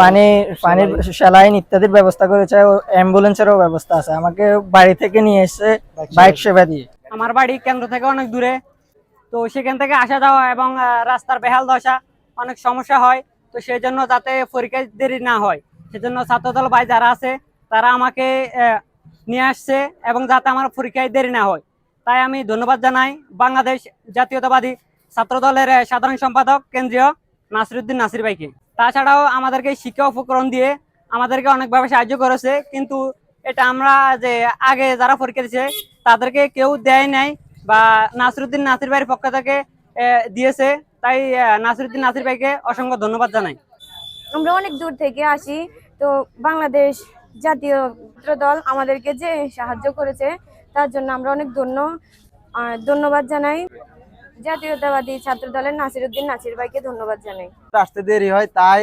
পানি পানির স্যালাইন ইত্যাদির ব্যবস্থা করেছে অ্যাম্বুলেন্সেরও ব্যবস্থা আছে। আমাকে বাড়ি থেকে নিয়ে এসেছে বাইক সেবা দিয়ে। আমার বাড়ি কেন্দ্র থেকে অনেক দূরে। তো সেখান থেকে আসা যাওয়া এবং রাস্তার বেহাল দশা অনেক সমস্যা হয়। তো সেই জন্য যাতে পরীক্ষায় দেরি না হয়, সেজন্য ছাত্রদল ভাই যারা আছে, তারা আমাকে নিয়ে আসছে এবং যাতে আমার পরীক্ষায় দেরি না হয়। তাই আমি ধন্যবাদ জানাই বাংলাদেশ জাতীয়তাবাদী ছাত্রদলের আহ, সাধারণ সম্পাদক কেন্দ্রীয় নাসিরুদ্দিন নাসির ভাইকে। তাছাড়াও আমাদেরকে শিক্ষা উপকরণ দিয়ে আমাদেরকে অনেকভাবে সাহায্য করেছে কিন্তু এটা আমরা যে আগে যারা পরীক্ষা দিয়েছে তাদেরকে কেউ দেয় নাই বা নাসিরুদ্দিন নাসির ভাইয়ের পক্ষ থেকে দিয়েছে। তাই নাসিরুদ্দিন নাসির ভাইকে অসংখ্য ধন্যবাদ জানাই। আমরা অনেক দূর থেকে আসি তো বাংলাদেশ জাতীয় দল আমাদেরকে যে সাহায্য করেছে তার জন্য আমরা অনেক ধন্য ধন্যবাদ জানাই। জাতীয়তাবাদী ছাত্র দলের নাসিরুদ্দিন নাসির ভাইকে ধন্যবাদ জানাই। আসতে দেরি হয় তাই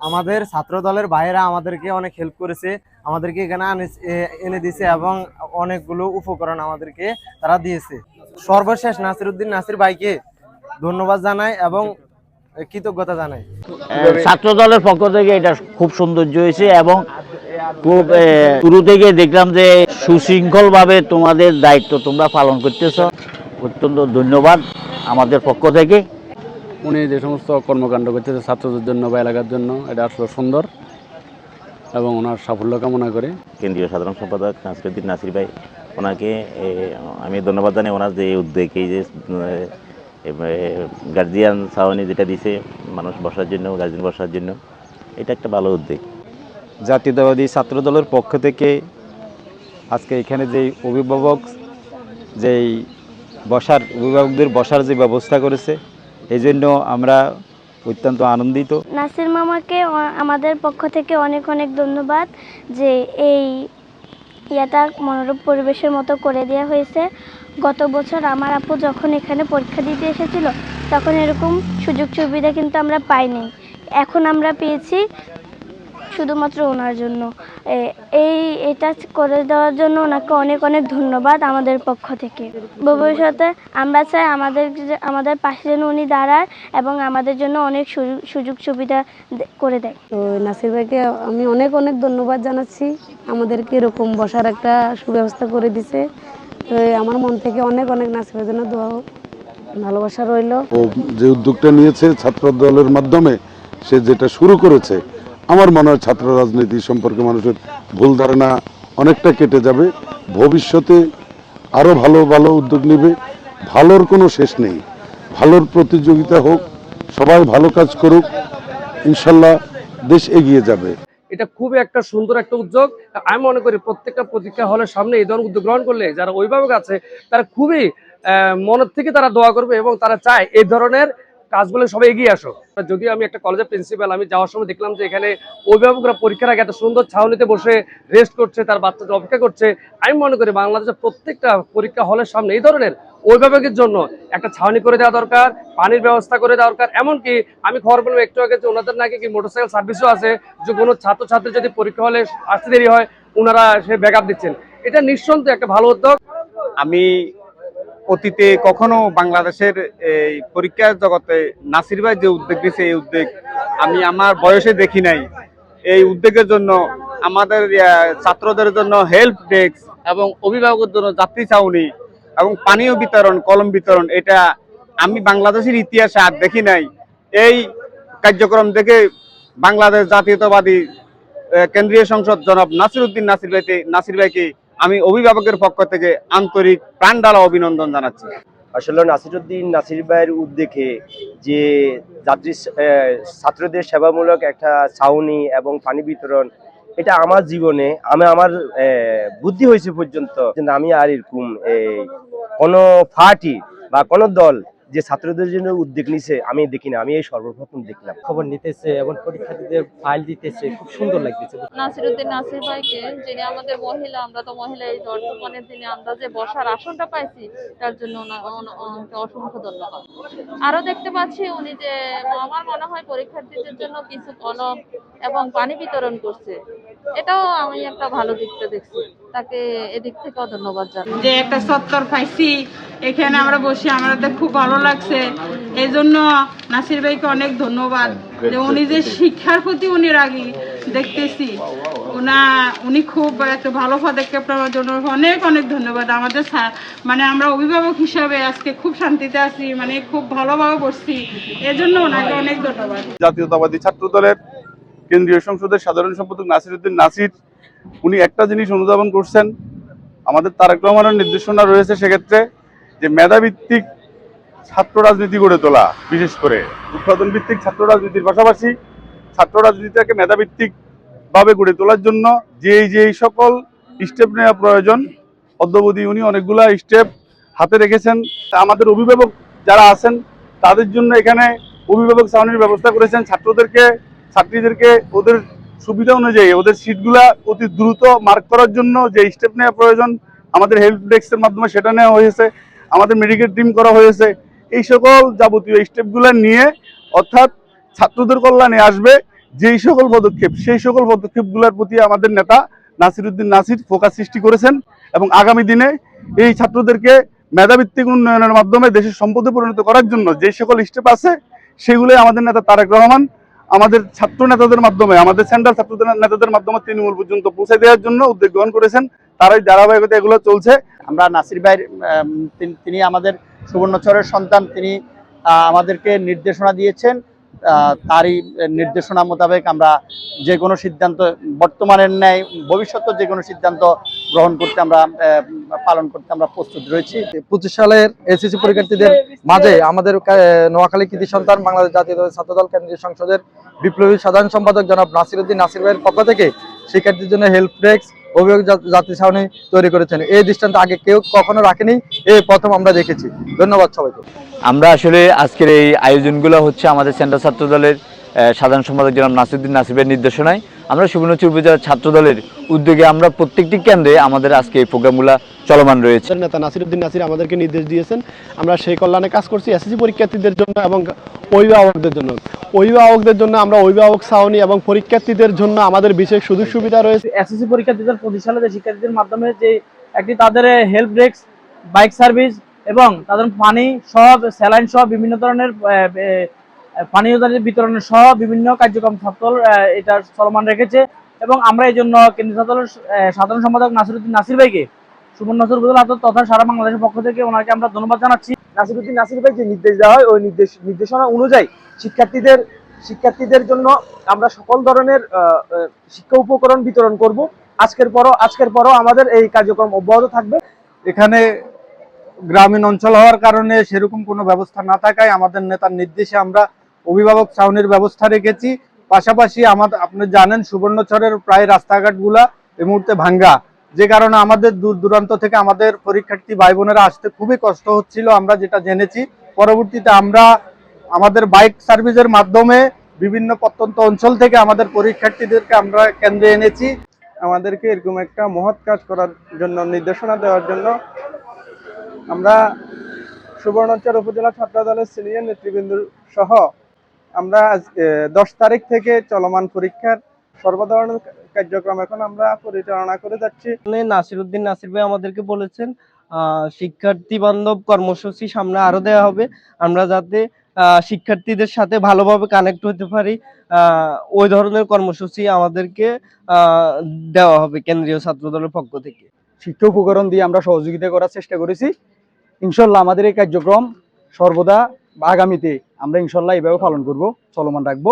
আমাদের ছাত্র দলের ভাইয়েরা আমাদেরকে অনেক হেল্প করেছে। আমাদেরকে এখানে আনে- এনে দিয়েছে এবং অনেকগুলো উপকরণ আমাদেরকে তারা দিয়েছে। সর্বশেষ নাসিরুদ্দিন নাসির ভাইকে ধন্যবাদ জানাই এবং কৃতজ্ঞতা জানাই। ছাত্র দলের পক্ষ থেকে এটা খুব সৌন্দর্য হয়েছে এবং শুরু থেকে দেখলাম যে সুশৃঙ্খল ভাবে তোমাদের দায়িত্ব তোমরা পালন করতেছ। অত্যন্ত ধন্যবাদ আমাদের পক্ষ থেকে। উনি যে সমস্ত কর্মকাণ্ড করতেছে ছাত্রদের জন্য বা এলাকার জন্য এটা আসলে সুন্দর এবং ওনার সাফল্য কামনা করে। কেন্দ্রীয় সাধারণ সম্পাদক নাসিরুদ্দিন নাসির ভাই ওনাকে আমি ধন্যবাদ জানাই ওনার যে উদ্যোগ এই যে গার্জিয়ান ছাউনি যেটা দিছে মানুষ বসার জন্য গার্জিয়ান বসার জন্য এটা একটা ভালো উদ্যোগ। জাতীয়তাবাদী ছাত্র দলের পক্ষ থেকে আজকে এখানে যেই অভিভাবক, যেই বসার, অভিভাবকদের বসার যে ব্যবস্থা করেছে, এই জন্য আমরা অত্যন্ত আনন্দিত। নাসির মামাকে আমাদের পক্ষ থেকে অনেক অনেক ধন্যবাদ যে এই ইয়াটা মনোরম পরিবেশের মতো করে দেওয়া হয়েছে। গত বছর আমার আপু যখন এখানে পরীক্ষা দিতে এসেছিল, তখন এরকম সুযোগ সুবিধা কিন্তু আমরা পাইনি। এখন আমরা পেয়েছি শুধুমাত্র ওনার জন্য। এই এটা করে দেওয়ার জন্য ওনাকে অনেক অনেক ধন্যবাদ আমাদের পক্ষ থেকে। ভবিষ্যতে আমরা চাই আমাদের আমাদের পাশে যেন উনি দাঁড়ায় এবং আমাদের জন্য অনেক সুযোগ- সুবিধা করে দেয়। তো নাসির ভাইকে আমি অনেক অনেক ধন্যবাদ জানাচ্ছি। আমাদেরকে এরকম বসার একটা সুব্যবস্থা করে দিছে। তো আমার মন থেকে অনেক অনেক নাসিরের জন্য দোয়া হোক। ভালোবাসা রইল। ও যে উদ্যোগটা নিয়েছে ছাত্র দলের মাধ্যমে সে যেটা শুরু করেছে আমার মনে হয় ছাত্র রাজনীতি সম্পর্কে মানুষের ভুল ধারণা অনেকটা কেটে যাবে। ভবিষ্যতে আরও ভালো ভালো উদ্যোগ নেবে। ভালোর কোনো শেষ নেই। ভালোর প্রতিযোগিতা হোক, সবাই ভালো কাজ করুক, ইনশাল্লাহ দেশ এগিয়ে যাবে। এটা খুবই একটা সুন্দর একটা উদ্যোগ। আমি মনে করি প্রত্যেকটা পরীক্ষা হলের সামনে এই ধরনের উদ্যোগ গ্রহণ করলে যারা অভিভাবক আছে, তারা খুবই মনের থেকে তারা দোয়া করবে এবং তারা চায় এই ধরনের কাজগুলো সবাই এগিয়ে আসো। যদি আমি একটা কলেজের প্রিন্সিপাল আমি যাওয়ার সময় দেখলাম যে এখানে অভিভাবকরা পরীক্ষার আগে এত সুন্দর ছাউনিতে বসে রেস্ট করছে, তার বাচ্চাদের অপেক্ষা করছে। আমি মনে করি বাংলাদেশের প্রত্যেকটা পরীক্ষা হলের সামনে এই ধরনের অভিভাবকের জন্য একটা ছাউনি করে দেওয়া দরকার, পানির ব্যবস্থা করে দেওয়া দরকার। এমনকি আমি খবর পেলাম একটু আগে যে ওনাদের নাকি কি মোটরসাইকেল সার্ভিসও আছে, যে কোনো ছাত্রছাত্রী যদি পরীক্ষা হলে আসতে দেরি হয় ওনারা সে ব্যাকআপ দিচ্ছেন। এটা নিঃসন্দেহে একটা ভালো উদ্যোগ। আমি অতীতে কখনো বাংলাদেশের এই পরীক্ষা জগতে নাসির ভাই যে উদ্যোগ দিয়েছে, এই উদ্যোগ আমি আমার বয়সে দেখি নাই। এই উদ্যোগের জন্য আমাদের ছাত্রদের জন্য হেল্প ডেস্ক এবং অভিভাবকের জন্য যাত্রী ছাউনি এবং পানীয় বিতরণ, কলম বিতরণ, এটা আমি বাংলাদেশের ইতিহাসে আর দেখি নাই। এই কার্যক্রম দেখে বাংলাদেশ জাতীয়তাবাদী কেন্দ্রীয় সংসদ জনাব নাসির উদ্দিন নাসির ভাইকে নাসির ভাইকে আমি অভিভাবকের পক্ষ থেকে আন্তরিক প্রাণ ঢালা অভিনন্দন জানাচ্ছি। আসলে নাসিরুদ্দিন নাসির ভাইয়ের উদ্যোগে যে যাত্রী ছাত্রদের সেবামূলক একটা ছাউনি এবং পানি বিতরণ, এটা আমার জীবনে, আমি আমার বুদ্ধি হয়েছে পর্যন্ত কিন্তু আমি আর এরকম কোনো পার্টি বা কোনো দল যে ছাত্রদের জন্য উদ্যোগ নিছে আমি দেখি না আমি এই সর্বপ্রথম দেখলাম। খবর নিতেছে এবং পরীক্ষার্থীদের ফাইল দিতেছে খুব সুন্দর লাগতেছে। নাসিরুদ্দিন নাসির ভাইকে যিনি আমাদের মহিলা আমরা তো মহিলা এই বর্তমানের দিনে আমরা যে বসার আসনটা পাইছি তার জন্য অসংখ্য ধন্যবাদ। আরও দেখতে পাচ্ছি উনি যে আমার মনে হয় পরীক্ষার্থীদের জন্য কিছু কলম এবং পানি বিতরণ করছে। এটাও আমি একটা ভালো দিকটা দেখছি। তাকে এদিক থেকেও ধন্যবাদ জানাই। যে একটা সত্তর পাইছি এখানে আমরা বসে আমাদের খুব ভালো লাগছে। এই জন্য নাসির ভাইকে অনেক ধন্যবাদ যে উনি যে শিক্ষার প্রতি উনি রাগি দেখতেছি। ওনা উনি খুব একটা ভালো পদক্ষেপ নেওয়ার জন্য অনেক অনেক ধন্যবাদ। আমাদের স্যার মানে আমরা অভিভাবক হিসাবে আজকে খুব শান্তিতে আছি মানে খুব ভালোভাবে বসছি। এজন্য ওনাকে অনেক ধন্যবাদ। জাতীয়তাবাদী ছাত্র দলের কেন্দ্রীয় সংসদের সাধারণ সম্পাদক নাসির উদ্দিন নাসির, উনি একটা জিনিস অনুধাবন করছেন, আমাদের তারেক রহমানের নির্দেশনা রয়েছে সেক্ষেত্রে যে মেধাভিত্তিক ছাত্র রাজনীতি গড়ে তোলা, বিশেষ করে উৎপাদন ভিত্তিক ছাত্র রাজনীতির পাশাপাশি ছাত্র রাজনীতিটাকে মেধাভিত্তিক ভাবে গড়ে তোলার জন্য যেই যেই সকল স্টেপ নেওয়া প্রয়োজন, অদ্যবধি উনি অনেকগুলা স্টেপ হাতে রেখেছেন। আমাদের অভিভাবক যারা আছেন, তাদের জন্য এখানে অভিভাবক ছাউনির ব্যবস্থা করেছেন, ছাত্রদেরকে ছাত্রীদেরকে ওদের সুবিধা অনুযায়ী ওদের সিটগুলা অতি দ্রুত মার্ক করার জন্য যে স্টেপ নেওয়া প্রয়োজন, আমাদের হেল্প ডেস্কের মাধ্যমে সেটা নেওয়া হয়েছে, আমাদের মেডিকেল টিম করা হয়েছে। এই সকল যাবতীয় স্টেপগুলো নিয়ে অর্থাৎ ছাত্রদের কল্যাণে আসবে যেই সকল পদক্ষেপ, সেই সকল পদক্ষেপগুলোর প্রতি আমাদের নেতা নাসিরুদ্দিন নাসির ফোকাস সৃষ্টি করেছেন এবং আগামী দিনে এই ছাত্রদেরকে মেধাভিত্তিক উন্নয়নের মাধ্যমে দেশের সম্পদে পরিণত করার জন্য যে সকল স্টেপ আছে, সেগুলোই আমাদের নেতা তারেক রহমান আমাদের ছাত্র নেতাদের মাধ্যমে, আমাদের সেন্ট্রাল ছাত্র নেতাদের মাধ্যমে তৃণমূল পর্যন্ত পৌঁছে দেওয়ার জন্য উদ্যোগ গ্রহণ করেছেন। তারাই ধারাবাহিকতা এগুলো চলছে। আমরা নাসির ভাইয়ের তিনি- আমাদের সুবর্ণচরের সন্তান, তিনি আমাদেরকে নির্দেশনা দিয়েছেন। তারই নির্দেশনা মোতাবেক আমরা যে কোনো সিদ্ধান্ত বর্তমানের ন্যায় ভবিষ্যতে যে কোনো সিদ্ধান্ত গ্রহণ করতে আমরা পালন করতে আমরা প্রস্তুত রয়েছি। পঁচিশ সালের এসএসসি পরীক্ষার্থীদের মাঝে আমাদের নোয়াখালী কৃতি সন্তান বাংলাদেশ জাতীয় ছাত্রদল কেন্দ্রীয় সংসদের বিপ্লবী সাধারণ সম্পাদক জনাব নাসিরুদ্দিন নাসির ভাইয়ের পক্ষ থেকে শিক্ষার্থীর জন্য হেল্প ডেস্ক, অভিভাবক জা- যাত্রী ছাউনি তৈরি করেছেন। এই দৃষ্টান্ত আগে কেউ কখনো রাখেনি, এই প্রথম আমরা দেখেছি। ধন্যবাদ সবাইকে। আমরা আসলে আজকের এই আয়োজনগুলো হচ্ছে আমাদের সেন্ট্রাল ছাত্র দলের সাধারণ সম্পাদক জনাব নাসিরুদ্দিন নাসিবের নির্দেশনায়। আমরা সুবর্ণচুর উপজেলা ছাত্র দলের উদ্যোগে আমরা প্রত্যেকটি কেন্দ্রে আমাদের আজকে এই প্রোগ্রামগুলো চলমান রয়েছে। নেতা নাসিরুদ্দিন নাসির আমাদেরকে নির্দেশ দিয়েছেন। আমরা সেই কল্যাণে কাজ করছি এসএসসি পরীক্ষার্থীদের জন্য এবং অভিভাবকদের জন্য। অভিভাবকদের জন্য আমরা অভিভাবক ছাউনি এবং পরীক্ষার্থীদের জন্য আমাদের বিশেষ সুযোগ সুবিধা রয়েছে। এসএসসি পরীক্ষার্থীদের যে শিক্ষার্থীদের মাধ্যমে যে একটি তাদের হেল্প ডেস্ক বাইক সার্ভিস এবং তাদের পানি সহ স্যালাইন সহ বিভিন্ন ধরনের পানীয় জলের বিতরণের সহ বিভিন্ন কার্যক্রম ছাত্র এটা চলমান রেখেছে। এবং আমরা এই জন্য কেন্দ্রীয় ছাত্র সাধারণ সম্পাদক নাসিরুদ্দিন নাসির ভাইকে সুবর্ণচর উপজেলা আদর তথা সারা বাংলাদেশের পক্ষ থেকে ওনাকে আমরা ধন্যবাদ জানাচ্ছি। নাসিরুদ্দিন নাসির ভাই যে নির্দেশ দেওয়া হয় ওই নির্দেশ নির্দেশনা অনুযায়ী শিক্ষার্থীদের শিক্ষার্থীদের জন্য আমরা সকল ধরনের শিক্ষা উপকরণ বিতরণ করব। আজকের পরও আজকের পরও আমাদের এই কার্যক্রম অব্যাহত থাকবে। এখানে গ্রামীণ অঞ্চল হওয়ার কারণে সেরকম কোনো ব্যবস্থা না থাকায় আমাদের নেতার নির্দেশে আমরা অভিভাবক ছাউনির ব্যবস্থা রেখেছি। পাশাপাশি আমাদের আপনি জানেন সুবর্ণচরের প্রায় রাস্তাঘাটগুলা এই মুহূর্তে ভাঙ্গা। যে কারণে আমাদের দূর দূরান্ত থেকে আমাদের পরীক্ষার্থী ভাই বোনেরা আসতে খুবই কষ্ট হচ্ছিল, আমরা যেটা জেনেছি। পরবর্তীতে আমরা আমাদের বাইক সার্ভিসের মাধ্যমে বিভিন্ন প্রত্যন্ত অঞ্চল থেকে আমাদের পরীক্ষার্থীদেরকে আমরা কেন্দ্রে এনেছি। আমাদেরকে এরকম একটা মহৎ কাজ করার জন্য, নির্দেশনা দেওয়ার জন্য আমরা সুবর্ণচর উপজেলা ছাত্র দলের সিনিয়র নেতৃবৃন্দ সহ আমরা দশ তারিখ থেকে চলমান পরীক্ষার সর্বধরনের কার্যক্রম এখন আমরা পরিচালনা করে যাচ্ছি। নাসিরুদ্দিন নাসির ভাই আমাদেরকে বলেছেন শিক্ষার্থী বান্ধব কর্মসূচি সামনে আরও দেওয়া হবে। আমরা যাতে শিক্ষার্থীদের সাথে ভালোভাবে কানেক্ট হতে পারি ওই ধরনের কর্মসূচি আমাদেরকে দেওয়া হবে কেন্দ্রীয় ছাত্র দলের পক্ষ থেকে। শিক্ষা উপকরণ দিয়ে আমরা সহযোগিতা করার চেষ্টা করেছি। ইনশাল্লাহ আমাদের এই কার্যক্রম সর্বদা আগামীতে আমরা ইনশাল্লাহ এভাবে পালন করব, চলমান রাখব।